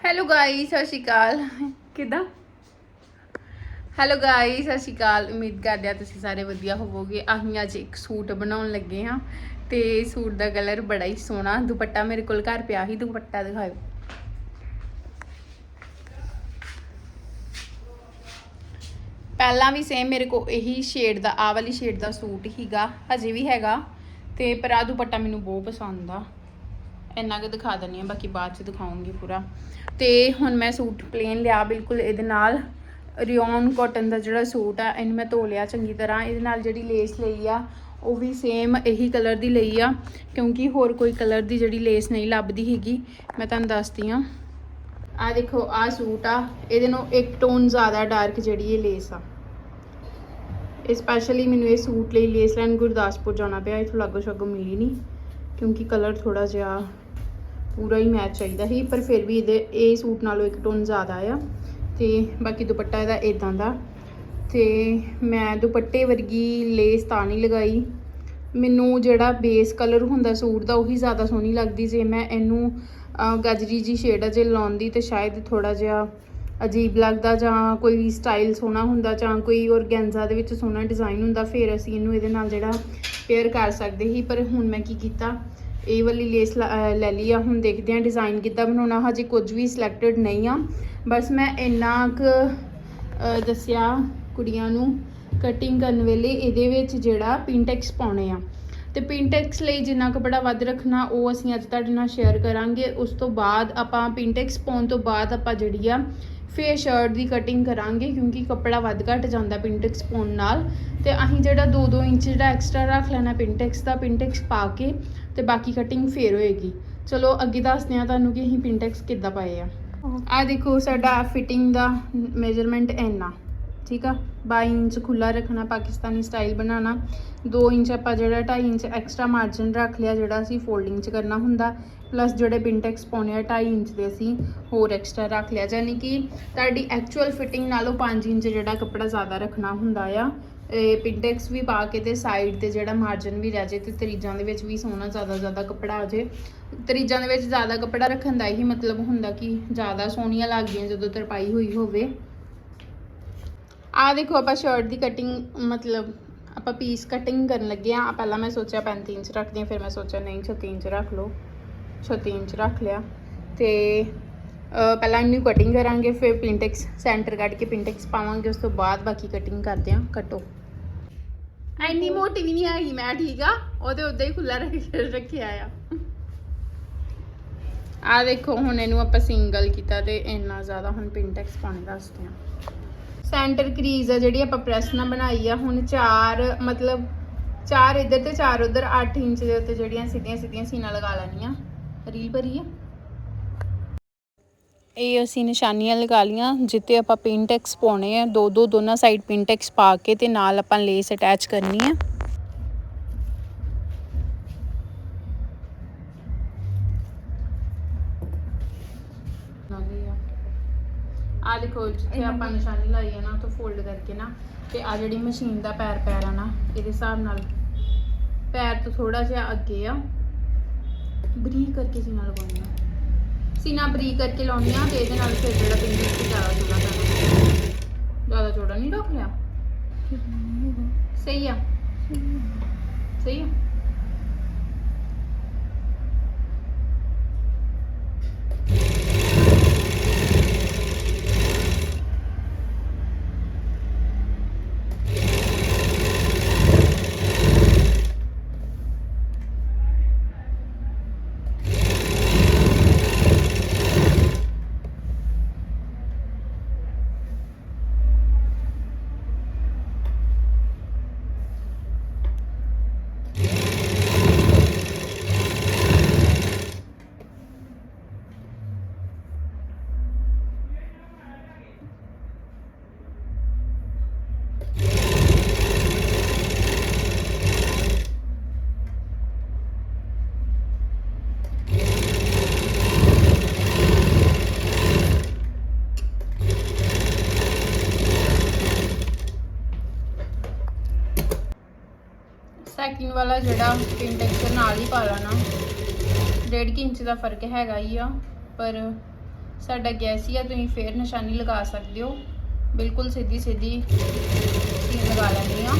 Hello guys ਸਤਿ ਸ਼੍ਰੀ ਅਕਾਲ। ਕਿਦਾਂ? Hello guys ਸਤਿ ਸ਼੍ਰੀ ਅਕਾਲ। ਉਮੀਦ ਕਰਦੇ ਆ ਤੁਸੀਂ ਸਾਰੇ ਵਧੀਆ ਹੋਵੋਗੇ। ਅਸੀਂ ਅੱਜ ਇੱਕ ਸੂਟ ਬਣਾਉਣ ਲੱਗੇ ਹਾਂ ਤੇ ਸੂਟ ਦਾ ਕਲਰ ਬੜਾ ਹੀ ਸੋਹਣਾ ਦੁਪੱਟਾ ਮੇਰੇ ਕੋਲ ਘਰ ਪਿਆ ਸੀ। ਦੁਪੱਟਾ ਦਿਖਾਓ ਪਹਿਲਾਂ ਵੀ ਸੇਮ ਮੇਰੇ ਕੋ ਇਹੀ ਸ਼ੇਡ ਦਾ ਆਹ ਵਾਲੀ ਸ਼ੇਡ ਦਾ ਸੂਟ ਹੀਗਾ ਹਜੇ ਵੀ ਹੈਗਾ। ਤੇ ਪਰ ਆਹ ਦੁਪੱਟਾ ਮੈਨੂੰ ਬਹੁਤ ਪਸੰਦ ਆ। ਇੰਨਾ ਕੁ ਦਿਖਾ ਦਿੰਨੀ ਆ ਬਾਕੀ ਬਾਅਦ ਚ ਦਿਖਾਉਂਗੀ ਪੂਰਾ। ਤੇ ਹੁਣ ਮੈਂ ਸੂਟ ਪਲੇਨ ਲਿਆ, ਬਿਲਕੁਲ ਇਹਦੇ ਨਾਲ ਰਿਓਨ ਕਾਟਨ ਦਾ ਜਿਹੜਾ ਸੂਟ ਆ, ਇਹਨੂੰ ਮੈਂ ਧੋ ਲਿਆ ਚੰਗੀ ਤਰ੍ਹਾਂ। ਇਹਦੇ ਨਾਲ ਜਿਹੜੀ ਲੇਸ ਲਈ ਆ, ਉਹ ਵੀ ਸੇਮ ਇਹੀ ਕਲਰ ਦੀ ਲਈ ਆ, ਕਿਉਂਕਿ ਹੋਰ ਕੋਈ ਕਲਰ ਦੀ ਜਿਹੜੀ ਲੇਸ ਨਹੀਂ ਲੱਭਦੀ ਹੈਗੀ। ਮੈਂ ਤੁਹਾਨੂੰ ਦੱਸਦੀ ਆ ਆ ਦੇਖੋ, ਆ ਸੂਟ ਆ, ਇਹਦੇ ਨੂੰ ਇੱਕ ਟੋਨ ਜ਼ਿਆਦਾ ਡਾਰਕ ਜਿਹੜੀ ਇਹ ਲੇਸ ਆ। ਇਹ ਸਪੈਸ਼ਲੀ ਮੈਨੂੰ ਇਹ ਸੂਟ ਲਈ ਲੇਸ ਲੈਣ ਗੁਰਦਾਸਪੁਰ ਜਾਣਾ ਪਿਆ, ਇਥੋਂ ਲਾਗੋ ਛਾਗੋ ਮਿਲੀ ਨਹੀਂ ਕਿਉਂਕਿ ਕਲਰ ਥੋੜਾ ਜਿਹਾ ਪੂਰਾ ਹੀ ਮੈਚ ਚਾਹੀਦਾ ਸੀ, ਪਰ ਫਿਰ ਵੀ ਇਹਦੇ, ਇਹ ਸੂਟ ਨਾਲੋਂ ਇੱਕ ਟੋਨ ਜ਼ਿਆਦਾ ਆ ਤੇ ਬਾਕੀ ਦੁਪੱਟਾ ਇਹਦਾ ਇਦਾਂ ਦਾ। ਤੇ ਮੈਂ ਦੁਪੱਟੇ ਵਰਗੀ ਲੇਸ ਤਾਂ ਨਹੀਂ ਲਗਾਈ। ਮੈਨੂੰ ਜਿਹੜਾ ਬੇਸ ਕਲਰ ਹੁੰਦਾ ਸੂਟ ਦਾ ਉਹੀ ਜ਼ਿਆਦਾ ਸੋਹਣੀ ਲੱਗਦੀ ਜੇ ਮੈਂ ਇਹਨੂੰ ਗਾਜਰੀ ਗਜਰੀ ਜੀ ਸ਼ੇਡ ਅਜੇ ਲਾਉਂਦੀ ਤੇ ਸ਼ਾਇਦ ਥੋੜਾ ਜਿਹਾ ਅਜੀਬ ਲੱਗਦਾ ਜਾਂ ਕੋਈ ਸਟਾਈਲ ਸੋਹਣਾ ਹੁੰਦਾ ਜਾਂ ਕੋਈ ਔਰਗੈਂਜ਼ਾ ਦੇ ਵਿੱਚ ਸੋਹਣਾ ਡਿਜ਼ਾਈਨ ਹੁੰਦਾ, ਫਿਰ ਅਸੀਂ ਇਹਨੂੰ ਇਹਦੇ ਨਾਲ ਜਿਹੜਾ ਪੇਅਰ ਕਰ ਸਕਦੇ ਸੀ। ਪਰ ਹੁਣ ਮੈਂ ਕੀ ਕੀਤਾ ਇਹ ਵਾਲੀ ਲੇਸ ਲ- ਲੈ ਲਈ ਆ। ਹੁਣ ਦੇਖਦੇ ਹਾਂ ਡਿਜ਼ਾਈਨ ਕਿੱਦਾਂ ਬਣਾਉਣਾ। ਹਜੇ ਕੁਝ ਵੀ ਸਿਲੈਕਟਡ ਨਹੀਂ ਆ। ਬਸ ਮੈਂ ਇੰਨਾ ਕੁ ਦੱਸਿਆ ਕੁੜੀਆਂ ਨੂੰ ਕਟਿੰਗ ਕਰਨ ਵੇਲੇ। ਇਹਦੇ ਵਿੱਚ ਜਿਹੜਾ ਪਿੰਟੈਕਸ ਪਾਉਣੇ ਆ। ਤੇ ਪਿੰਟੈਕਸ ਲਈ ਜਿੰਨਾ ਕੱਪੜਾ ਵੱਧ ਰੱਖਣਾ, ਉਹ ਅਸੀਂ ਅੱਜ ਤੁਹਾਡੇ ਨਾਲ ਸ਼ੇਅਰ ਕਰਾਂਗੇ। ਉਸ ਤੋਂ ਬਾਅਦ ਆਪਾਂ ਪਿੰਟੈਕਸ ਪਾਉਣ ਤੋਂ ਬਾਅਦ ਆਪਾਂ ਜਿਹੜੀ ਆ ਫੇਰ ਸ਼ਰਟ ਦੀ ਕਟਿੰਗ ਕਰਾਂਗੇ, ਕਿਉਂਕਿ ਕੱਪੜਾ ਵੱਧ ਘਟ ਜਾਂਦਾ ਪਿੰਟੈਕਸ ਪਾਉਣ ਨਾਲ। ਤੇ ਅਸੀਂ ਜਿਹੜਾ 2-2 ਇੰਚ ਜਿਹੜਾ ਐਕਸਟਰਾ ਰੱਖ ਲੈਣਾ ਪਿੰਟੈਕਸ ਦਾ ਪਿੰਟੈਕਸ ਪਾ ਕੇ ਤੇ ਬਾਕੀ ਕਟਿੰਗ ਫੇਰ ਹੋਏਗੀ। ਚਲੋ ਅੱਗੇ ਦੱਸਦੇ ਆ ਤੁਹਾਨੂੰ ਕਿ ਅਸੀਂ ਪਿੰਟੈਕਸ ਕਿੱਦਾਂ ਪਾਏ ਆ। ਆ ਦੇਖੋ ਸਾਡਾ ਫਿਟਿੰਗ ਦਾ ਮੇਜਰਮੈਂਟ ਇੰਨਾ। ਠੀਕ ਆ? 22 ਇੰਚ ਖੁੱਲਾ ਰੱਖਣਾ ਪਾਕਿਸਤਾਨੀ ਸਟਾਈਲ ਬਣਾਉਣਾ। 2 ਇੰਚ ਆਪਾਂ ਜਿਹੜਾ 2.5 ਇੰਚ ਐਕਸਟਰਾ ਮਾਰਜਨ ਰੱਖ ਲਿਆ ਜਿਹੜਾ ਅਸੀਂ ਫੋਲਡਿੰਗ 'ਚ ਕਰਨਾ ਹੁੰਦਾ। ਪਲੱਸ ਜਿਹੜੇ ਪਿੰਟੈਕਸ ਪਾਉਣੇ ਆ 2.5 ਇੰਚ ਦੇ ਅਸੀਂ ਹੋਰ ਐਕਸਟਰਾ ਰੱਖ ਲਿਆ। ਯਾਨੀ ਕਿ ਤੁਹਾਡੀ ਐਕਚੁਅਲ ਫਿਟਿੰਗ ਨਾਲੋਂ 5 ਇੰਚ ਜਿਹੜਾ ਕੱਪੜਾ ਜ਼ਿਆਦਾ ਰੱਖਣਾ ਹੁੰਦਾ ਆ। ਇਹ ਪਿੰਟੈਕਸ ਵੀ ਪਾ ਕੇ ਤੇ ਸਾਈਡ ਤੇ ਜਿਹੜਾ ਮਾਰਜਨ ਵੀ ਰਹਿ ਜੇ ਤੇ ਤਰੀਜਾਂ ਦੇ ਵਿੱਚ ਵੀ ਸੋਹਣਾ ਜ਼ਿਆਦਾ ਜ਼ਿਆਦਾ ਕੱਪੜਾ ਆ ਜੇ। ਤਰੀਜਾਂ ਦੇ ਵਿੱਚ ਜ਼ਿਆਦਾ ਕੱਪੜਾ ਰੱਖਣ ਦਾ ਹੀ ਮਤਲਬ ਹੁੰਦਾ ਕਿ ਜ਼ਿਆਦਾ ਸੋਹਣੀਆਂ ਲੱਗਦੀਆਂ ਜਦੋਂ ਤਰਪਾਈ ਹੋਈ ਹੋਵੇ। ਆ ਦੇਖੋ ਆਪਾਂ ਸ਼ਰਟ ਦੀ ਕਟਿੰਗ ਮਤਲਬ ਆਪਾਂ ਪੀਸ ਕਟਿੰਗ ਕਰਨ ਲੱਗੇ ਆ ਪਹਿਲਾਂ ਮੈਂ ਸੋਚਿਆ 35 ਇੰਚ ਰੱਖਦੀ ਹਾਂ ਫਿਰ ਮੈਂ ਸੋਚਿਆ ਨਹੀਂ 36 ਇੰਚ ਰੱਖ ਲਓ 36 ਇੰਚ ਰੱਖ ਲਿਆ। ਤੇ ਪਹਿਲਾਂ ਇਹਨੂੰ ਕਟਿੰਗ ਕਰਾਂਗੇ, ਫਿਰ ਪਿੰਟੈਕਸ ਸੈਂਟਰ ਕੱਢ ਕੇ ਪਿੰਟੈਕਸ ਪਾਵਾਂਗੇ, ਉਸ ਤੋਂ ਬਾਅਦ ਬਾਕੀ ਕਟਿੰਗ ਕਰਦੇ ਆ ਕੱਟੋ। ਐਨੀ ਮੋਟੀ ਵੀ ਨਹੀਂ ਹੈਗੀ, ਮੈਂ ਠੀਕ ਆ, ਉਹਦੇ ਉਦਾਂ ਹੀ ਖੁੱਲਾ ਰੱਖ ਰੱਖਿਆ ਆ। ਆ ਦੇਖੋ, ਹੁਣ ਇਹਨੂੰ ਆਪਾਂ ਸਿੰਗਲ ਕੀਤਾ ਤੇ ਇੰਨਾ ਜ਼ਿਆਦਾ ਹੁਣ ਪਿੰਟੈਕਸ ਪਾਉਣੇ ਦੱਸਦੇ ਆ। ਸੈਂਟਰ ਕਰੀਜ਼ ਆ ਜਿਹੜੀ ਆਪਾਂ ਪ੍ਰੈਸ ਨਾਲ ਬਣਾਈ ਆ, ਹੁਣ ਚਾਰ, ਮਤਲਬ ਚਾਰ ਇੱਧਰ ਤੇ ਚਾਰ ਉੱਧਰ 8 ਇੰਚ ਦੇ ਉੱਤੇ ਜਿਹੜੀਆਂ ਸਿੱਧੀਆਂ ਸਿੱਧੀਆਂ ਸੀਨਾ ਲਗਾ ਲੈਣੀਆਂ। ਰੀਲ ਭਰੀ ਆ। ਇਹ ਅਸੀਂ ਨਿਸ਼ਾਨੀਆਂ ਲਗਾ ਲੀਆਂ ਜਿੱਤੇ ਆਪਾਂ ਪਿੰਟੈਕਸ ਪਾਉਣੇ ਆ। ਦੋ ਦੋ, ਦੋਨਾਂ ਸਾਈਡ ਪਿੰਟੈਕਸ ਪਾ ਕੇ ਤੇ ਨਾਲ ਆਪਾਂ ਲੇਸ ਅਟੈਚ ਕਰਨੀ ਆ। ਆ ਦੇਖੋ, ਜਿੱਥੇ ਆਪਾਂ ਨਿਸ਼ਾਨੀ ਲਾਈ ਹੈ ਨਾ ਤੋਂ ਫੋਲਡ ਕਰਕੇ ਨਾ, ਤੇ ਆ ਜਿਹੜੀ ਮਸ਼ੀਨ ਦਾ ਪੈਰ ਪੈਰ ਆ ਨਾ, ਇਹਦੇ ਹਿਸਾਬ ਨਾਲ ਪੈਰ ਤੋਂ ਥੋੜਾ ਜਿਹਾ ਅੱਗੇ ਆ। ਬਰੀਕ ਕਰਕੇ ਸੀਨਾ ਲਗਾਉਣੀ ਆ। ਸੀਨਾ ਬਰੀਕ ਕਰਕੇ ਲਾਉਣੀ ਆ ਤੇ ਇਹਦੇ ਨਾਲ ਫਿਰ ਜਿਹੜਾ ਪਿੰਡੀ ਜ਼ਿਆਦਾ ਚੌੜਾ ਕਰਨਾ ਜ਼ਿਆਦਾ ਚੌੜਾ ਨਹੀਂ ਰੱਖ ਲਿਆ? ਸਹੀ ਆ। ਸਹੀ ਆ। ਸੈਕਿੰਡ ਵਾਲਾ ਜਿਹੜਾ ਪਿਨ ਟੈਕਸਚਰ ਨਾਲ ਹੀ ਪਾ ਲੈਣਾ। ਡੇਢ ਕੁ ਇੰਚ ਦਾ ਫ਼ਰਕ ਹੈਗਾ ਹੀ ਆ ਪਰ ਸਾਡਾ ਗੈਸ ਹੀ ਆ ਤੁਸੀਂ ਫੇਰ ਨਿਸ਼ਾਨੀ ਲਗਾ ਸਕਦੇ ਹੋ। ਬਿਲਕੁਲ ਸਿੱਧੀ ਸਿੱਧੀ ਸੀਨ ਲਗਾ ਲੈਣੀ ਆ।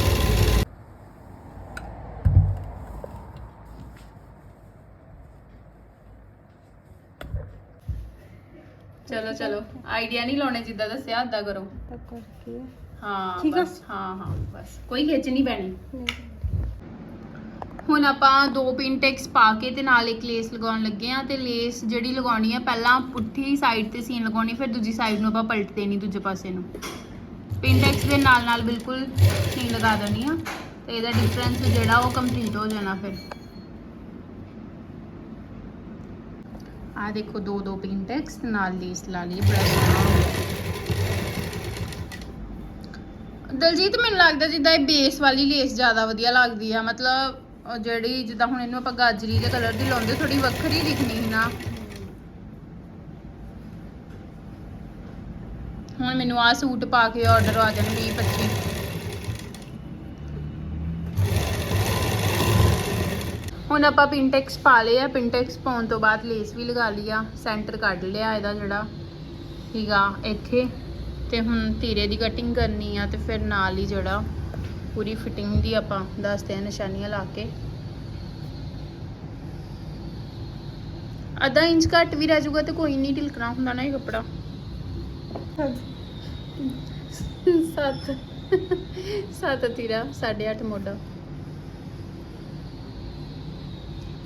ਚਲੋ ਚਲੋ ਆਈਡੀਆ ਨਹੀਂ ਲਾਉਣੇ ਜਿੱਦਾਂ ਦੱਸਿਆ ਓਦਾਂ ਕਰੋ। ਹਾਂ? ਬਸ ਹਾਂ ਹਾਂ ਬਸ। ਕੋਈ ਖਿੱਚ ਨਹੀਂ ਪੈਣੀ। ਹੁਣ ਆਪਾਂ ਦੋ ਪਿੰਟੈਕਸ ਪਾ ਕੇ ਤੇ ਨਾਲ ਇੱਕ ਲੇਸ ਲਗਾਉਣ ਲੱਗੇ ਆ ਤੇ ਲੇਸ ਜਿਹੜੀ ਲਗਾਉਣੀ ਆ, ਪਹਿਲਾਂ ਪੁੱਠੀ ਸਾਈਡ ਤੇ ਸੀਨ ਲਗਾਉਣੀ, ਫਿਰ ਦੂਜੀ ਸਾਈਡ ਨੂੰ ਆਪਾਂ ਪਲਟ ਦੇਣੀ ਦੂਜੇ ਪਾਸੇ ਨੂੰ। ਪਿਨ ਦੇ ਨਾਲ ਨਾਲ ਬਿਲਕੁਲ ਸੀਨ ਲਗਾ ਦੇਣੀ ਆ ਤੇ ਇਹਦਾ ਡਿਫਰੈਂਸ ਜਿਹੜਾ ਉਹ ਕੰਪਲੀਟ ਹੋ ਜਾਣਾ ਫਿਰ। ਆ ਦੇਖੋ ਦੋ ਦੋ ਪਿੰਟੈਕਸ ਨਾਲ ਲੇਸ ਲਾ ਲਈ ਬੜਾ ਸੋਹਣਾ ਦਲਜੀਤ, ਮੈਨੂੰ ਲੱਗਦਾ ਜਿੱਦਾਂ ਇਹ ਬੇਸ ਵਾਲੀ ਲੇਸ ਜ਼ਿਆਦਾ ਵਧੀਆ ਲੱਗਦੀ ਆ, ਮਤਲਬ ਉਹ ਜਿਹੜੀ ਜਿੱਦਾਂ ਹੁਣ ਇਹਨੂੰ ਆਪਾਂ ਗਾਜਰੀ ਦੇ ਕਲਰ ਦੀ ਲਾਉਂਦੇ ਥੋੜੀ ਵੱਖਰੀ ਦਿਖਣੀ ਹੈ ਨਾ। ਹੁਣ ਮੈਨੂੰ ਆ ਸੂਟ ਪਾ ਕੇ ਆਰਡਰ ਆ ਜਾਣ 20 25 ਹੁਣ ਆਪਾਂ ਪਿੰਟੈਕਸ ਪਾ ਲਏ ਆ। ਪਿੰਟੈਕਸ ਪਾਉਣ ਤੋਂ ਬਾਅਦ ਲੇਸ ਵੀ ਲਗਾ ਲਈ ਆ। ਸੈਂਟਰ ਕੱਢ ਲਿਆ ਇਹਦਾ ਜਿਹੜਾ। ਸੀਗਾ ਇੱਥੇ। ਤੇ ਹੁਣ ਤੀਰੇ ਦੀ ਕਟਿੰਗ ਕਰਨੀ ਆ ਤੇ ਫਿਰ ਨਾਲ ਹੀ ਜਿਹੜਾ ਪੂਰੀ ਫਿਟਿੰਗ ਦੀ ਆਪਾਂ ਦੱਸਦੇ ਆ ਨਿਸ਼ਾਨੀਆਂ ਲਾ ਕੇ। ਅੱਧਾ ਇੰਚ ਘੱਟ ਵੀ ਰਹਿ ਜਾਊਗਾ ਤੇ ਕੋਈ ਨਹੀਂ ਢਿਲਕਣਾ ਹੁੰਦਾ ਨਾ ਇਹ ਕੱਪੜਾ। ਸੱਤ। ਸੱਤ ਤੀਰਾ 8.5 ਮੋਢਾ।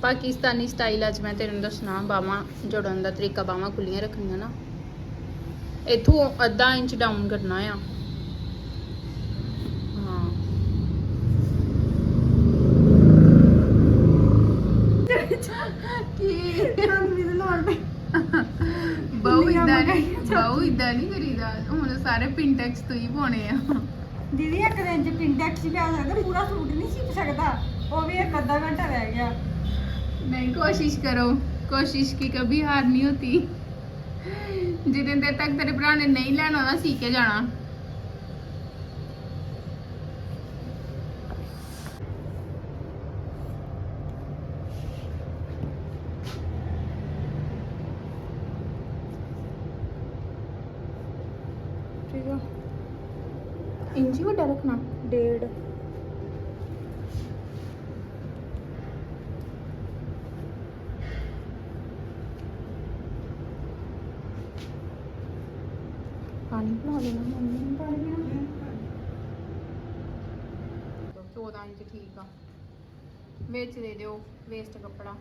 ਪਾਕਿਸਤਾਨੀ ਸਟਾਈਲ ਅੱਜ ਮੈਂ ਤੈਨੂੰ ਦੱਸਣਾ, ਬਾਹਾਂ ਜੋੜਨ ਦਾ ਤਰੀਕਾ ਬਾਹਾਂ ਖੁੱਲੀਆਂ ਰੱਖਣੀਆਂ ਨਾ। ਇਥੋਂ ਅੱਧਾ ਇੰਚ ਡਾਊਨ ਕਰਨਾ ਆ ਹਾਂ ਕੀ ਰੰਗ ਵੀ ਲਾਉਣ ਪਈ ਬਹੁ ਖੁੱਲੀਆਂ ਇਦਾਂ ਬਾਹਾਂ ਨਹੀਂ ਬਹੁ ਇਦਾਂ ਨਹੀਂ ਕਰੀਦਾ ਹੁਣ ਸਾਰੇ ਪਿੰਟੈਕਸ ਤੋਂ ਹੀ ਪਾਉਣੇ ਆ ਦੀਦੀ ਇੱਕ ਦਿਨ ਚ ਪਿੰਡੈਕਸ ਹੀ ਪਾ ਸਕਦਾ ਪੂਰਾ ਸੂਟ ਨਹੀਂ ਸੀਪ ਸਕਦਾ ਉਹ ਵੀ ਇੱਕ ਅੱਧਾ ਘੰਟਾ ਰਹਿ ਗਿਆ नहीं कोशिश करो कोशिश की कभी हार नहीं होती जितने देर तक तेरे भरा ने नहीं लेना ना सीख के जाना ਪਾਣੀ ਬਣਾ ਲੈਣਾ ਮੰਮੀ ਨੂੰ ਪਾਣੀ ਪੀਣਾ 14 ਇੰਚ ਠੀਕ ਆ। ਵਿੱਚ ਦੇ ਦਿਓ ਵੇਸਟ ਕੱਪੜਾ।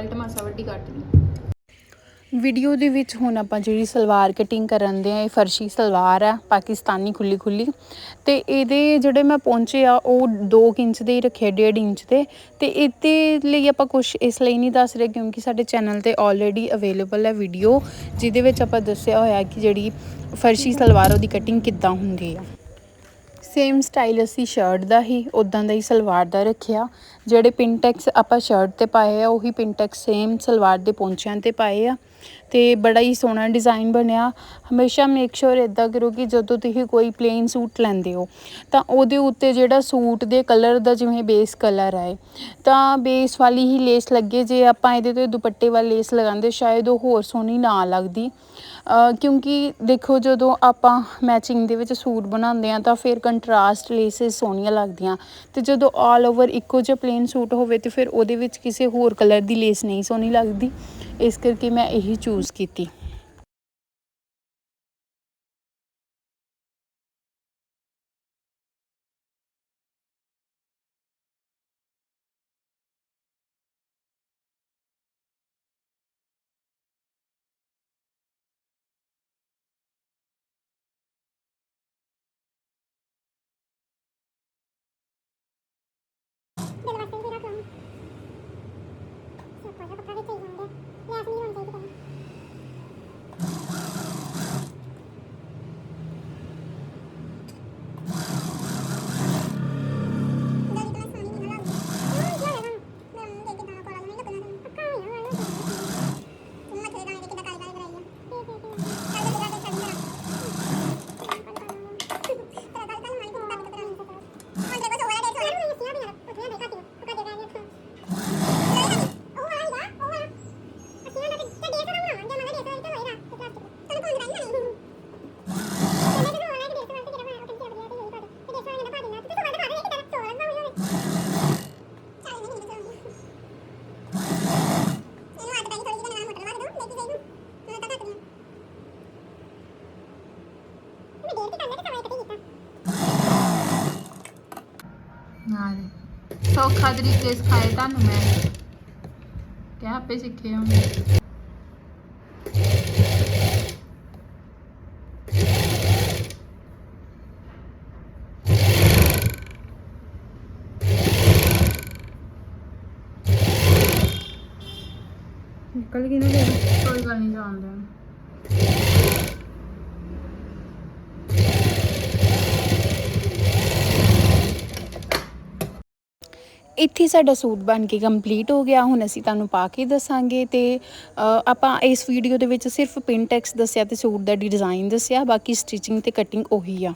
ਬੈਲਟ ਮਾਸਾ ਵੱਡੀ ਕੱਟ ਲਈ ਵੀਡੀਓ ਦੇ ਵਿੱਚ ਹੁਣ ਆਪਾਂ ਜਿਹੜੀ ਸਲਵਾਰ ਕਟਿੰਗ ਕਰਨ ਦੇ ਆ ਇਹ ਫਰਸ਼ੀ ਸਲਵਾਰ ਆ, ਪਾਕਿਸਤਾਨੀ ਖੁੱਲੀ ਖੁੱਲੀ। ਤੇ ਇਹਦੇ ਜਿਹੜੇ ਮੈਂ ਪਹੁੰਚੇ ਆ, ਉਹ 2 ਇੰਚ ਦੇ ਹੀ ਰੱਖੇ 1.5 ਇੰਚ ਦੇ। ਤੇ ਇਹਦੇ ਲਈ ਆਪਾਂ ਕੁਝ ਇਸ ਲਈ ਨਹੀਂ ਦੱਸ ਰਹੇ, ਕਿਉਂਕਿ ਸਾਡੇ ਚੈਨਲ ਤੇ ਆਲਰੇਡੀ ਅਵੇਲੇਬਲ ਹੈ ਵੀਡੀਓ ਜਿਹਦੇ ਵਿੱਚ ਆਪਾਂ ਦੱਸਿਆ ਹੋਇਆ ਕਿ ਜਿਹੜੀ ਫਰਸ਼ੀ ਸਲਵਾਰ ਉਹਦੀ ਕਟਿੰਗ ਕਿੱਦਾਂ ਹੁੰਦੀ ਆ। ਸੇਮ ਸਟਾਈਲ ਅਸੀਂ ਸ਼ਰਟ ਦਾ ਹੀ ਉਦਾਂ ਦਾ ਹੀ ਸਲਵਾਰ ਦਾ ਰੱਖਿਆ। ਜਿਹੜੇ ਪਿੰਟੈਕਸ ਆਪਾਂ ਸ਼ਰਟ ਤੇ ਪਾਏ ਆ, ਉਹੀ ਪਿੰਟੈਕਸ ਸੇਮ ਸਲਵਾਰ ਦੇ ਪੌਂਚਿਆਂ ਤੇ ਪਾਏ ਆ। ਤੇ ਬੜਾ ਹੀ ਸੋਹਣਾ ਡਿਜ਼ਾਈਨ ਬਣਿਆ। ਹਮੇਸ਼ਾ ਮੇਕ ਸ਼ੋਰ ਇਦਾਂ ਕਰੋ ਕਿ ਜਦੋਂ ਤੁਸੀਂ ਕੋਈ ਪਲੇਨ ਸੂਟ ਲੈਂਦੇ ਹੋ, ਤਾਂ ਉਹਦੇ ਉੱਤੇ ਜਿਹੜਾ ਸੂਟ ਦੇ ਕਲਰ ਦਾ ਜਿਵੇਂ ਬੇਸ ਕਲਰ ਆਏ, ਤਾਂ ਬੇਸ ਵਾਲੀ ਹੀ ਲੇਸ ਲੱਗੇ। ਜੇ ਆਪਾਂ ਇਹਦੇ ਤੇ ਦੁਪੱਟੇ ਵਾਲੀ ਲੇਸ ਲਗਾਉਂਦੇ, ਸ਼ਾਇਦ ਉਹ ਹੋਰ ਸੋਹਣੀ ਨਾ ਲੱਗਦੀ। ਕਿਉਂਕਿ ਦੇਖੋ ਜਦੋਂ ਆਪਾਂ ਮੈਚਿੰਗ ਦੇ ਵਿੱਚ ਸੂਟ ਬਣਾਉਂਦੇ ਆ ਤਾਂ ਫਿਰ ਕੰਟਰਾਸਟ ਲੇਸਿਸ ਸੋਹਣੀਆਂ ਲੱਗਦੀਆਂ। ਤੇ ਜਦੋਂ ਆਲ ਓਵਰ ਇੱਕੋ ਜਿਹਾ ਪਲੇਨ ਸੂਟ ਹੋਵੇ, ਤੇ ਫਿਰ ਉਹਦੇ ਵਿੱਚ ਕਿਸੇ ਹੋਰ ਕਲਰ ਦੀ ਲੇਸ ਨਹੀਂ ਸੋਹਣੀ ਲੱਗਦੀ। ਇਸ ਕਰਕੇ ਮੈਂ ਇਹੀ ਚੂਜ਼ ਕੀਤੀ ਦਿਲ ਵਾਸਤੇ ਵੀ ਰੱਖ ਲਾਂਗੇ ਸੁੱਕਾ ਜਿਹਾ ਪੱਕਾ ਵਿੱਚ ਹੀ ਜਾਂਦੇ ਲੈਸ ਨਹੀਂ ਹੋਣੀ ਚਾਹੀਦੀ ਪਹਿਲਾਂ ਨਾਲ ਸੌਖਾ ਤਰੀਕੇ ਸਿਖਾਏ ਤੁਹਾਨੂੰ ਮੈਂ। ਕਿਆ ਆਪੇ ਸਿੱਖੇ ਹੋ ਨਿਕਲ ਗਈ ਨਾ ਕੋਈ ਗੱਲ ਨਹੀਂ ਜਾਣਦੇ ਇੱਥੇ ਸਾਡਾ ਸੂਟ ਬਣ ਕੇ ਕੰਪਲੀਟ ਹੋ ਗਿਆ। ਹੁਣ ਅਸੀਂ ਤੁਹਾਨੂੰ ਪਾ ਕੇ ਦੱਸਾਂਗੇ ਤੇ ਆਪਾਂ ਇਸ ਵੀਡੀਓ ਦੇ ਵਿੱਚ ਸਿਰਫ ਪਿੰਨ ਟੈਕਸ ਦੱਸਿਆ ਤੇ ਸੂਟ ਦਾ ਡਿਜ਼ਾਈਨ ਦੱਸਿਆ, ਬਾਕੀ ਸਟਿਚਿੰਗ ਤੇ ਕਟਿੰਗ ਉਹੀ ਆ।